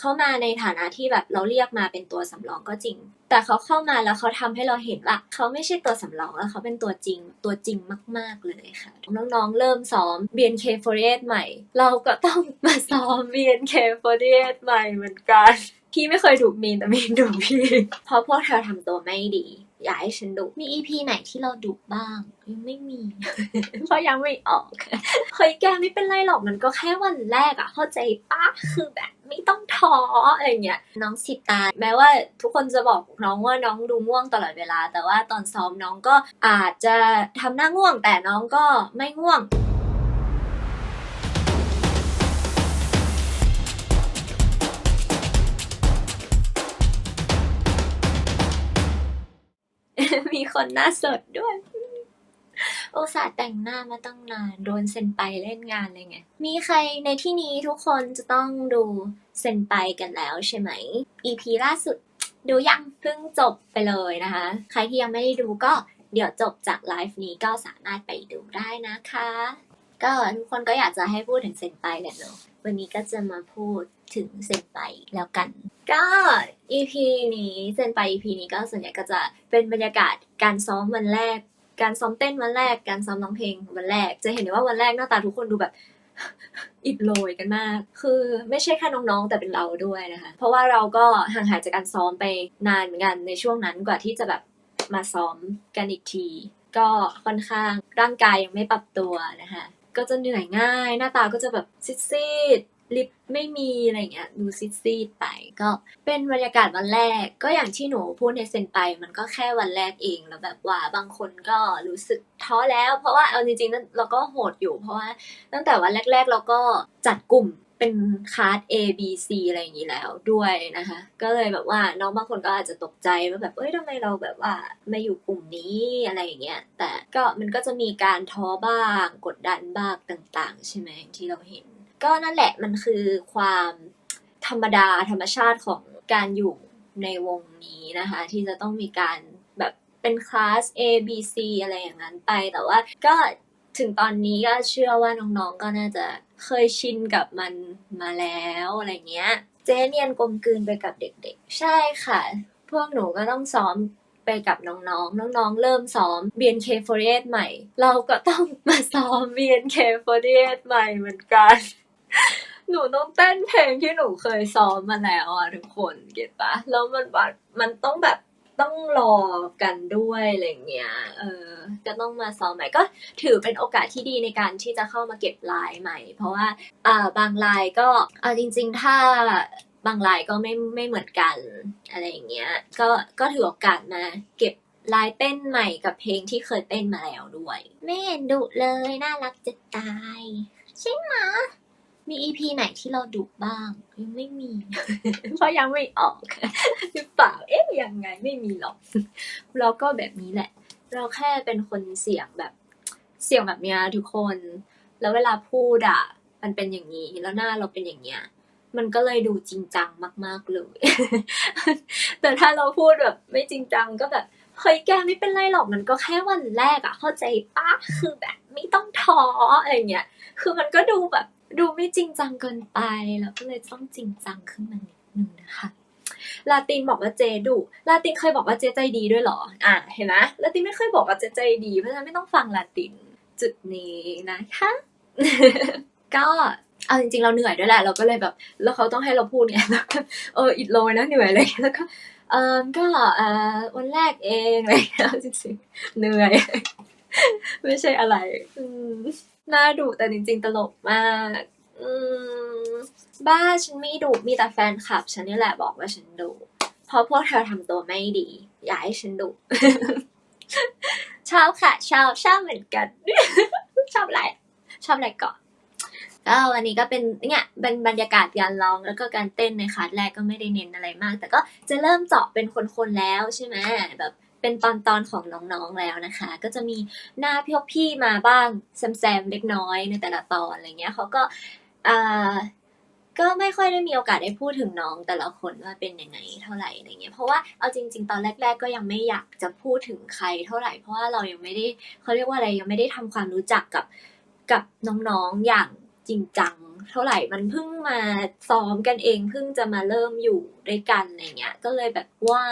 เข้ามาในฐานะที่แบบเราเรียกมาเป็นตัวสำรองก็จริง แต่เขาเข้ามาแล้วเขาทำให้เราเห็นว่าเขาไม่ใช่ตัวสำรองแล้วเขาเป็นตัวจริงตัวจริงมาก ๆ เลยค่ะ น้องๆเริ่มซ้อม BNK48 ใหม่ เราก็ต้องมาซ้อม BNK48 ใหม่เหมือนกัน พี่ไม่เคยถูกมีนแต่มีนถูกพี่ เพราะพวกเธอทำตัวไม่ดี อยากให้ฉันดุมี EP ไหนที่เราดุบ้าง ยังไม่มี เพราะยังไม่ออกเฮ้ยแกไม่เป็นไรหรอกมันก็แค่วันแรกอะเข้าใจปะคือแบบไม่ต้องท้ออะไรเงี้ยน้องสิตาแม้ว่าทุกคนจะบอกน้องว่าน้องดูง่วงตลอดเวลา แต่ว่าตอนซ้อมน้องก็อาจจะทำหน้าง่วงแต่น้องก็ไม่ง่วง มีคนหน้าสดด้วยโอตสาห์แต่งหน้ามาตั้งนานโดนเซนไปเล่นงานเลยไง มีใครในที่นี้ทุกคนจะต้องดูเซนไปกันแล้วใช่ไหม EP ล่าสุดดูยังเพิ่งจบไปเลยนะคะ ใครที่ยังไม่ได้ดูก็เดี๋ยวจบจากไลฟ์นี้ก็สามารถไปดูได้นะคะ ก็ทุกคนก็อยากจะให้พูดถึงเซนไปแหละเนอะวันนี้ก็จะมาพูดถึงเซนไปแล้วกัน ก็ EP นี้เซนไป EP นี้ก็ส่วนใหญ่ก็จะเป็นบรรยากาศการซ้อมวันแรก การซ้อมเต้นวันแรก การซ้อมร้องเพลงวันแรก จะเห็นได้ว่าวันแรกหน้าตาทุกคนดูแบบอิดโรยกันมาก คือไม่ใช่แค่น้องๆ แต่เป็นเราด้วยนะคะ เพราะว่าเราก็ห่างหายจากการซ้อมไปนานเหมือนกันในช่วงนั้นกว่าที่จะแบบมาซ้อมกันอีกที ก็ค่อนข้างร่างกายยังไม่ปรับตัวนะคะ ก็จะเหนื่อยง่าย หน้าตาก็จะแบบซีดๆ ลิปไม่มีอะไรเงี้ยดูซีดๆไป ก็เป็นบรรยากาศวันแรก ก็อย่างที่หนูพูดในเซนไป มันก็แค่วันแรกเองแล้วแบบว่าบางคนก็รู้สึกท้อแล้ว เพราะว่าเอาจริงๆนั้นเราก็โหดอยู่ เพราะว่าตั้งแต่วันแรก ๆ เราก็จัดกลุ่มเป็นคลาส A B C อะไรอย่างนี้แล้วด้วยนะคะ ก็เลยแบบว่าน้องบางคนก็อาจจะตกใจว่าแบบเอ้ยทำไมเราแบบว่าไม่อยู่กลุ่มนี้อะไรอย่างเงี้ยแต่ก็มันก็จะมีการท้อบ้างกดดันบ้างต่าง ๆ ใช่ไหมที่เราเห็น ก็นั่นแหละมันคือความธรรมดาธรรมชาติของการอยู่ในวงนี้นะคะ ที่จะต้องมีการแบบเป็นคลาส A B C อะไรอย่างนั้นไป แต่ว่าก็ถึงตอนนี้ก็เชื่อว่าน้องๆก็น่าจะเคยชินกับมันมาแล้วอะไรเงี้ย เจเนียนกลมกลืนไปกับเด็กๆ ใช่ค่ะ พวกหนูก็ต้องซ้อมไปกับน้องๆ น้องๆ เริ่มซ้อม BNK48 ใหม่ เราก็ต้องมาซ้อม BNK48 ใหม่เหมือนกัน หนูต้องเต้นเพลงที่หนูเคยซ้อมมาแล้วอะทุกคนเก็ตปะแล้วมันแบบมันต้องแบบต้องรอกันด้วยอะไรเงี้ย เออ ก็ต้องมาซ้อมใหม่ก็ถือเป็นโอกาสที่ดีในการที่จะเข้ามาเก็บลายใหม่ เพราะว่าอ่าบางลายก็เอาจริง ๆ ถ้าบางลายก็ไม่ไม่เหมือนกันอะไรอย่างเงี้ย ก็ก็ถือโอกาสมาเก็บลายเต้นใหม่กับเพลงที่เคยเต้นมาแล้วด้วย ไม่เห็นดุเลยน่ารักจะตาย ใช่ไหม มี EP ไหนที่เราดุบ้าง ยังไม่มี เพราะยังไม่ออกหรือเปล่าเอ๊ะยังไงไม่มีหรอก เราก็แบบนี้แหละ เราแค่เป็นคนเสียงแบบเสียงแบบเนี้ยทุกคน แล้วเวลาพูดอะ มันเป็นอย่างนี้ แล้วหน้าเราเป็นอย่างเงี้ย มันก็เลยดูจริงจังมาก ๆเลย แต่ถ้าเราพูดแบบไม่จริงจังก็แบบเฮ้ยแกไม่เป็นไรหรอกมันก็แค่วันแรกอะเข้าใจปะคือแบบไม่ต้องท้ออะไรเงี้ย คือมันก็ดูแบบ ดูไม่จริงจังเกินไป แล้วก็เลยต้องจริงจังขึ้นมานิดนึงนะคะลาตินบอกว่าเจดุลาตินเคยบอกว่าเจใจดีด้วยเหรอ อะเห็นไหมลาตินไม่เคยบอกว่าเจใจดี เพราะฉะนั้นไม่ต้องฟังลาตินจุดนี้นะคะ ก็เอาจริงๆเราเหนื่อยด้วยแหละ เราก็เลยแบบ แล้วเขาต้องให้เราพูดไงแล้วก็เอออิดโรยนะเหนื่อยเลยแล้วก็เออก็เออวันแรกเองอะไรเงี้ยจริงๆเหนื่อย ไม่ใช่อะไร อืมน่าดุแต่จริงๆตลกมาก อืม บ้าฉันไม่ดุมีแต่แฟนคลับ ฉันนี่แหละบอกว่าฉันดุเพราะพวกเธอทำตัวไม่ดี อย่าให้ฉันดุ ชอบค่ะ ชอบชอบเหมือนกัน ชอบอะไร ชอบอะไรก่อนก็วันนี้ก็เป็นเนี่ยเป็นบรรยากาศการร้องแล้วก็การเต้นในคลาสแรกก็ไม่ได้เน้นอะไรมาก แต่ก็จะเริ่มเจาะเป็นคนๆแล้วใช่ไหมแบบ เป็นตอนตอนๆของน้องๆแล้วนะคะ ก็จะมีหน้าพี่พี่มาบ้างแซมๆเล็กน้อยในแต่ละตอนอะไรเงี้ยเขาก็อ่าก็ไม่ค่อยได้มีโอกาสได้พูดถึงน้องแต่ละคนว่าเป็นยังไงเท่าไหร่อะไรเงี้ย เพราะว่าเอาจริง ๆ ตอนแรก ๆ ก็ยังไม่อยากจะพูดถึงใครเท่าไหร่ เพราะว่าเรายังไม่ได้เขาเรียกว่าอะไรยังไม่ได้ทำความรู้จักกับกับน้องๆอย่างจริงจังเท่าไหร่ มันเพิ่งมาซ้อมกันเองเพิ่งจะมาเริ่มอยู่ด้วยกันอะไรเงี้ย ก็เลยแบบว่า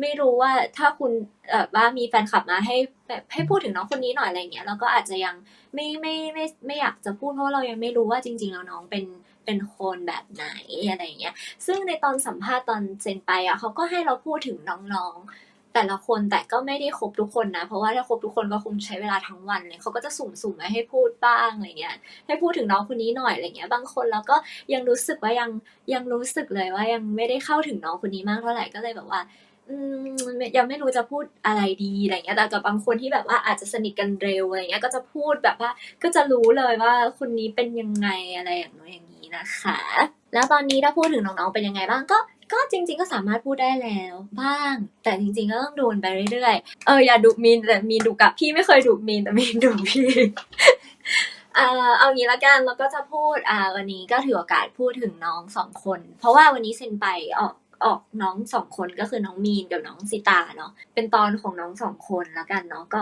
ไม่รู้ว่าถ้าคุณเอ่อว่ามีแฟนคลับมาให้แบบให้พูดถึงน้องคนนี้หน่อยอะไรเงี้ยเราก็อาจจะยังไม่ไม่ไม่ไม่อยากจะพูดเพราะเรายังไม่รู้ว่าจริง ๆ แล้วน้องเป็นเป็นคนแบบไหนอะไรเงี้ย ซึ่งในตอนสัมภาษณ์ตอนเซ็นไปอะเขาก็ให้เราพูดถึงน้องๆ แต่ละคนแต่ก็ไม่ได้ครบทุกคนนะ เพราะว่าถ้าครบทุกคนก็คงใช้เวลาทั้งวันเลยเขาก็จะสุ่มๆไว้ให้พูดบ้างอะไรเงี้ย ให้พูดถึงน้องคนนี้หน่อยอะไรเงี้ย บางคนเราก็ยังรู้สึกว่ายังยังรู้สึกเลยว่ายังไม่ได้เข้าถึงน้องคนนี้มากเท่าไหร่ก็เลยแบบว่า ยังไม่รู้จะพูดอะไรดีอะไรเงี้ย แต่กับบางคนที่แบบว่าอาจจะสนิทกันเร็วอะไรเงี้ย ก็จะพูดแบบว่า ก็จะรู้เลยว่าคนนี้เป็นยังไงอะไรอย่างนู้นอย่างนี้นะคะ แล้วตอนนี้ถ้าพูดถึงน้องๆเป็นยังไงบ้างก็ก็จริง ๆ ก็สามารถพูดได้แล้วบ้าง แต่จริง ๆ ก็ต้องดูไปเรื่อยๆ เอออย่าดุมีนแต่มีนดุกับพี่ไม่เคยดุมีนแต่มีนดุพี่อ่าเอางี้ละกันเราก็จะพูดวันนี้ก็ถือโอกาสพูดถึงน้องสองคน เพราะว่าวันนี้เซ็นไปออก ออกน้องสองคนก็คือน้องมีนกับน้องสิตาเนาะเป็นตอนของน้องสองคนและกันเนาะก็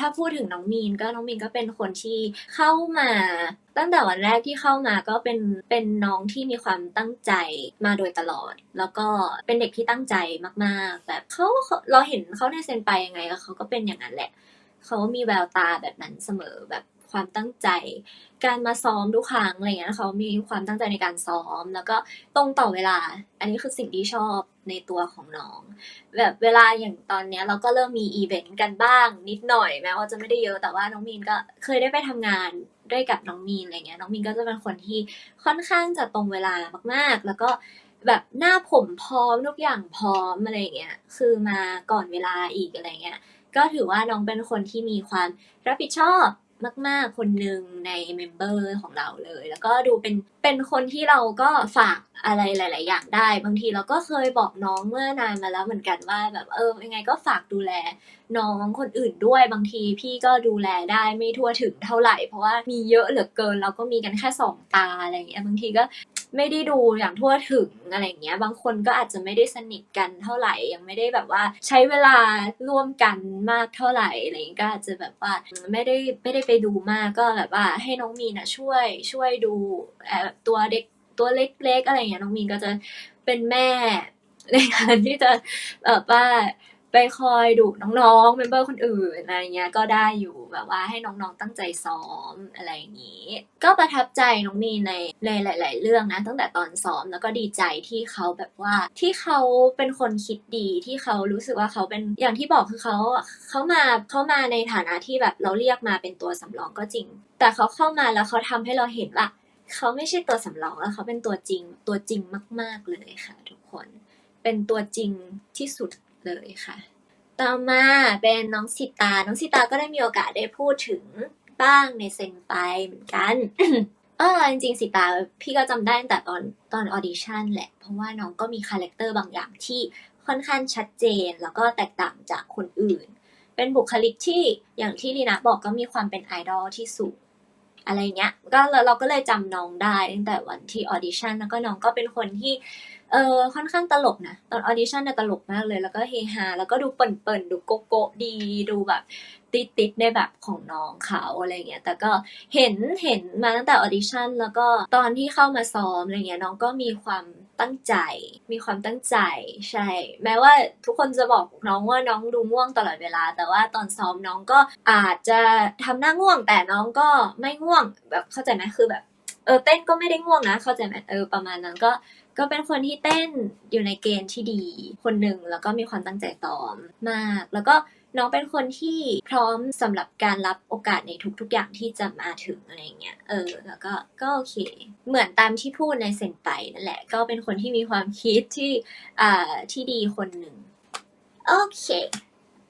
ถ้าพูดถึงน้องมีนก็น้องมีนก็เป็นคนที่เข้ามาตั้งแต่วันแรกที่เข้ามาก็เป็นเป็นน้องที่มีความตั้งใจมาโดยตลอด แล้วก็เป็นเด็กที่ตั้งใจมาก ๆ แบบเขาเราเห็นเขาในเซนไปยังไงก็เขาก็เป็นอย่างนั้นแหละเขามีแววตาแบบนั้นเสมอแบบ ความตั้งใจ การมาซ้อมทุกครั้งอะไรเงี้ยเขามีความตั้งใจในการซ้อม แล้วก็ตรงต่อเวลา อันนี้คือสิ่งที่ชอบในตัวของน้อง แบบเวลาอย่างตอนเนี้ยเราก็เริ่มมีอีเวนต์กันบ้างนิดหน่อยแม้ว่าจะไม่ได้เยอะแต่ว่าน้องมีนก็เคยได้ไปทำงานด้วยกับน้องมีนอะไรเงี้ยน้องมีนก็จะเป็นคนที่ค่อนข้างจะตรงเวลามากๆ แล้วก็แบบหน้าผมพร้อมทุกอย่างพร้อมอะไรเงี้ยคือมาก่อนเวลาอีกอะไรเงี้ยก็ถือว่าน้องเป็นคนที่มีความรับผิดชอบ มาก ๆ คนหนึ่งในเมมเบอร์ของเราเลย แล้วก็ดูเป็นเป็นคนที่เราก็ฝากอะไรหลาย ๆ อย่างได้ บางทีเราก็เคยบอกน้องเมื่อนานมาแล้วเหมือนกันว่าแบบเออยังไงก็ฝากดูแลน้องคนอื่นด้วยบางทีพี่ก็ดูแลได้ไม่ทั่วถึงเท่าไหร่ เพราะว่ามีเยอะเหลือเกินเราก็มีกันแค่สองตาอะไรอย่างเงี้ยบางทีก็ ไม่ได้ดูอย่างทั่วถึงอะไรเงี้ย บางคนก็อาจจะไม่ได้สนิทกันเท่าไหร่ ยังไม่ได้แบบว่าใช้เวลาร่วมกันมากเท่าไหร่อะไรเงี้ยก็อาจจะแบบว่าไม่ได้ไม่ได้ไปดูมากก็แบบว่าให้น้องมีนะช่วยช่วยดูตัวเด็กตัวเล็กๆอะไรเงี้ยน้องมีนก็จะเป็นแม่ในการที่จะแบบว่า ไปคอยดุน้องๆเมมเบอร์คนอื่นอะไรเงี้ยก็ได้อยู่แบบว่าให้น้องๆตั้งใจซ้อมอะไรอย่างนี้ ก็ประทับใจน้องมีในในหลาย ๆ เรื่องนะ ตั้งแต่ตอนซ้อมแล้วก็ดีใจที่เขาแบบว่าที่เขาเป็นคนคิดดีที่เขารู้สึกว่าเขาเป็นอย่างที่บอกคือเขาเขามาเขามาในฐานะที่แบบเราเรียกมาเป็นตัวสำรองก็จริง แต่เขาเข้ามาแล้วเขาทำให้เราเห็นว่าเขาไม่ใช่ตัวสำรองแล้วเขาเป็นตัวจริงตัวจริงมาก ๆเลยค่ะ ทุกคน เป็นตัวจริงที่สุด เลยค่ะ ต่อมาเป็นน้องสิตา น้องสิตาก็ได้มีโอกาสได้พูดถึงบ้างในเซนไปเหมือนกัน เออจริงๆสิตาพี่ก็จำได้ตั้งแต่ตอนตอนออดิชั่นแหละ เพราะว่าน้องก็มีคาแรคเตอร์บางอย่างที่ค่อนข้างชัดเจน แล้วก็แตกต่างจากคนอื่น เป็นบุคลิกที่อย่างที่ลีนะบอกก็มีความเป็นไอดอลที่สูง อะไรเงี้ยก็เราเราก็เลยจำน้องได้ตั้งแต่วันที่ออดิชั่นแล้วก็น้องก็เป็นคนที่เออค่อนข้างตลกนะตอนออดิชั่นเนี่ยตลกมากเลย แล้วก็เฮฮาแล้วก็ดูเปิ่นๆดูโกโก้ดีดูแบบติดๆในแบบของน้องเขาอะไรเงี้ยแต่ก็เห็นเห็นมาตั้งแต่ออดิชั่นแล้วก็ตอนที่เข้ามาซ้อมอะไรเงี้ยน้องก็มีความ ตั้งใจ มีความตั้งใจ ใช่ แม้ว่าทุกคนจะบอกน้องว่าน้องดูง่วงตลอดเวลา แต่ว่าตอนซ้อมน้องก็อาจจะทำหน้าง่วง แต่น้องก็ไม่ง่วง แบบเข้าใจไหมคือแบบ เออเต้นก็ไม่ได้ง่วงนะ เข้าใจไหมเออประมาณนั้นก็ก็เป็นคนที่เต้นอยู่ในเกณฑ์ที่ดี คนหนึ่งแล้วก็มีความตั้งใจซ้อมมาก แล้วก็ น้องเป็นคนที่พร้อมสำหรับการรับโอกาสในทุกๆอย่างที่จะมาถึงอะไรเงี้ย เออ แล้วก็ ก็โอเค เหมือนตามที่พูดในเซนไปนั่นแหละ ก็เป็นคนที่มีความคิดที่ อ่า ที่ดีคนหนึ่ง โอเค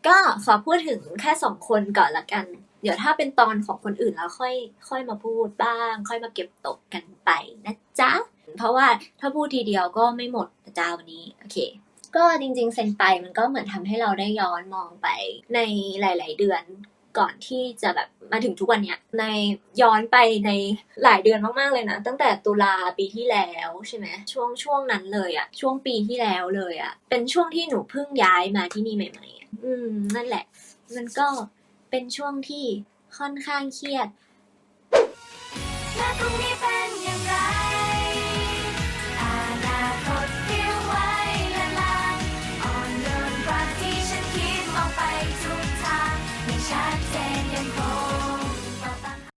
ก็ขอพูดถึงแค่สองคนก่อนละกัน เดี๋ยวถ้าเป็นตอนของคนอื่นแล้วค่อย ค่อยมาพูดบ้าง ค่อยมาเก็บตกกันไปนะจ๊ะ เพราะว่าถ้าพูดทีเดียวก็ไม่หมดนะจ๊ะวันนี้ โอเค ก็จริงๆ เซนไปมันก็เหมือนทำให้เราได้ย้อนมองไปในหลาย ๆ เดือนก่อนที่จะแบบมาถึงทุกวันเนี้ยในย้อนไปในหลายเดือนมากๆเลยนะ ตั้งแต่ตุลาปีที่แล้วใช่ไหมช่วงช่วงนั้นเลยอะช่วงปีที่แล้วเลยอะเป็นช่วงที่หนูเพิ่งย้ายมาที่นี่ใหม่ๆอะอืมนั่นแหละ มันก็เป็นช่วงที่ค่อนข้างเครียดและพรุ่งนี้เป็น